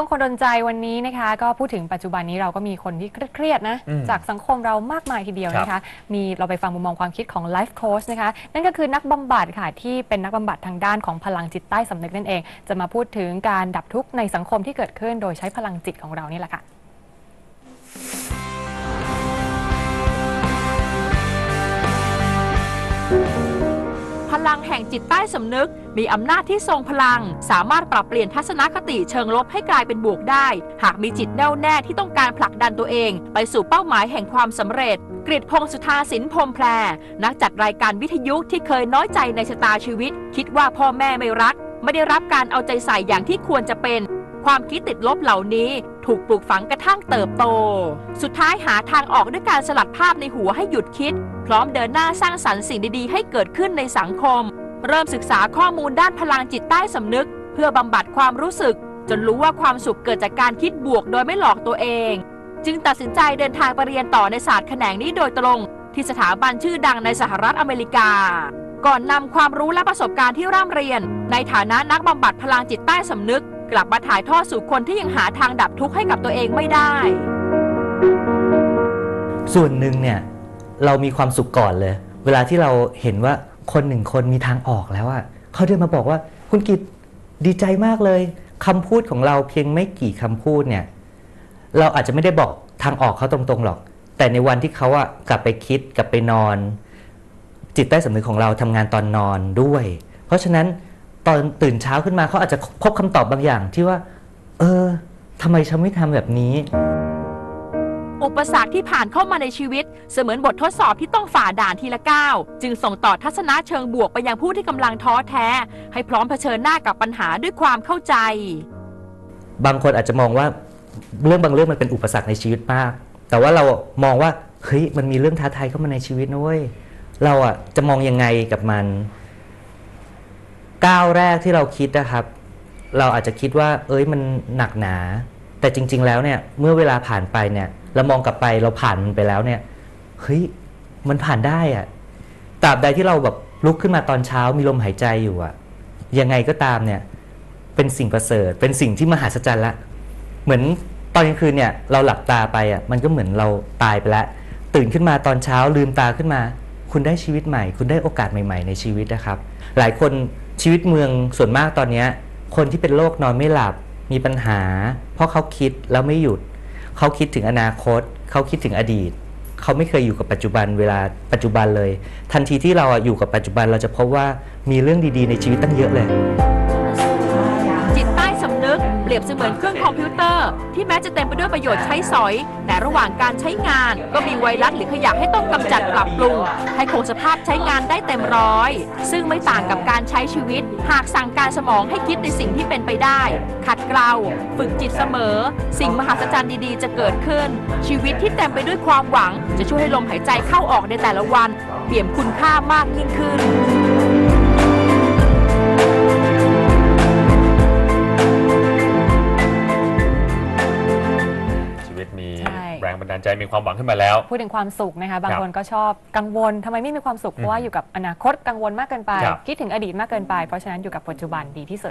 ช่วงคนดนใจวันนี้นะคะ ก็พูดถึงปัจจุบันนี้เราก็มีคนที่เครียดๆนะ อืมจากสังคมเรามากมายทีเดียวครับนะคะ มีเราไปฟังมุมมองความคิดของไลฟ์โค้ชนะคะ นั่นก็คือนักบำบัดค่ะที่เป็นนักบำบัดทางด้านของพลังจิตใต้สำนึกนั่นเอง จะมาพูดถึงการดับทุกข์ในสังคมที่เกิดขึ้น โดยใช้พลังจิตของเรานี่แหละค่ะ ลังแห่งจิตใต้สำนึก มีอำนาจที่ทรงพลัง สามารถปรับเปลี่ยนทัศนคติเชิงลบให้กลายเป็นบวกได้ หากมีจิตแน่วแน่ที่ต้องการผลักดันตัวเอง ไปสู่เป้าหมายแห่งความสำเร็จกริดพงสุธาสินพรมแพรนักจัดรายการวิทยุที่เคยน้อยใจในชะตาชีวิต คิดว่าพ่อแม่ไม่รัก ไม่ได้รับการเอาใจใส่อย่างที่ควรจะเป็น ความคิดติดลบเหล่านี้ถูกปลูกฝังกระทั่งเติบโต สุดท้ายหาทางออกด้วยการสลัดภาพในหัวให้หยุดคิด พร้อมเดินหน้าสร้างสรรค์สิ่งดีๆ ให้เกิดขึ้นในสังคม เริ่มศึกษาข้อมูลด้านพลังจิตใต้สำนึก เพื่อบำบัดความรู้สึก จนรู้ว่าความสุขเกิดจากการคิดบวกโดยไม่หลอกตัวเอง จึงตัดสินใจเดินทางไปเรียนต่อในศาสตร์แขนงนี้โดยตรง ที่สถาบันชื่อดังในสหรัฐอเมริกา ก่อนนำความรู้และประสบการณ์ที่ร่ำเรียน ในฐานะนักบำบัดพลังจิตใต้สำนึก กลับมาถ่ายทอดสู่คนที่ยังหาทางดับทุกข์ให้กับตัวเองไม่ได้ ส่วนหนึ่งเนี่ยเรามีความสุขก่อนเลย เวลาที่เราเห็นว่าคนหนึ่งคนมีทางออกแล้วอะเขาเดินมาบอกว่าคุณกิตดีใจมากเลยคำพูดของเราเพียงไม่กี่คำพูดเนี่ย เราอาจจะไม่ได้บอกทางออกเขาตรงๆหรอก แต่ในวันที่เขาอะกลับไปคิดกลับไปนอน จิตใต้สำนึกของเราทำงานตอนนอนด้วย เพราะฉะนั้น ตอนตื่นเช้าขึ้นมาเขาอาจจะพบคำตอบบางอย่างที่ว่า เออทำไมฉันไม่ทำแบบนี้ อุปสรรคที่ผ่านเข้ามาในชีวิต เสมือนบททดสอบที่ต้องฝ่าด่านทีละก้าวจึงส่งต่อทัศนะเชิงบวกไปยังผู้ที่กำลังท้อแท้ ให้พร้อมเผชิญหน้ากับปัญหาด้วยความเข้าใจ บางคนอาจจะมองว่าเรื่องบางเรื่องมันเป็นอุปสรรคในชีวิตมาก แต่ว่าเรามองว่าเฮ้ยมันมีเรื่องท้าทายเข้ามาในชีวิตนะเว้ยเราอะจะมองยังไงกับมัน ก้าวแรกที่เราคิดนะครับ เราอาจจะคิดว่า เอ้ยมันหนักหนา แต่จริง ๆ แล้วเนี่ยเมื่อเวลาผ่านไปเนี่ยเรามองกลับไปเราผ่านมันไปแล้วเนี่ยเฮ้ยมันผ่านได้อะตราบใดที่เราแบบลุกขึ้นมาตอนเช้ามีลมหายใจอยู่อะยังไงก็ตามเนี่ยเป็นสิ่งประเสริฐ เป็นสิ่งที่มหัศจรรย์ละ เหมือนตอนกลางคืนเนี่ยเราหลับตาไปอะมันก็เหมือนเราตายไปแล้วตื่นขึ้นมาตอนเช้าลืมตาขึ้นมา คุณได้ชีวิตใหม่ คุณได้โอกาสใหม่ ๆ ในชีวิตนะครับ หลายคนชีวิตเมืองส่วนมากตอนนี้คนที่เป็นโรคนอนไม่หลับมีปัญหา เพราะเขาคิดแล้วไม่หยุด เขาคิดถึงอนาคต เขาคิดถึงอดีต เขาไม่เคยอยู่กับปัจจุบันเวลาปัจจุบันเลย ทันทีที่เราอยู่กับปัจจุบันเราจะพบว่ามีเรื่องดีๆ ในชีวิตตั้งเยอะเลย ปรียบเสมือนเครื่องคอมพิวเตอร์ ที่แม้จะเต็มไปด้วยประโยชน์ใช้สอย แต่ระหว่างการใช้งาน ก็มีไวรัสหรือขยะให้ต้องกำจัดปรับปรุง ให้คงสภาพใช้งานได้เต็มร้อย ซึ่งไม่ต่างกับการใช้ชีวิต หากสั่งการสมองให้คิดในสิ่งที่เป็นไปได้ ขัดเกลาฝึกจิตเสมอ สิ่งมหัศจรรย์ดีๆ จะเกิดขึ้น ชีวิตที่เต็มไปด้วยความหวัง จะช่วยให้ลมหายใจเข้าออกในแต่ละวัน เปี่ยมคุณค่ามากยิ่งขึ้น แรงบันดาลใจมีความหวังขึ้นมาแล้ว พูดถึงความสุขนะคะ บางครับคนก็ชอบกังวลทำไมไม่มีความสุขเพราะว่าอยู่กับอนาคตกังวลมากเกินไป ครับ คิดถึงอดีตมากเกินไป เพราะฉะนั้นอยู่กับปัจจุบันดีที่สุด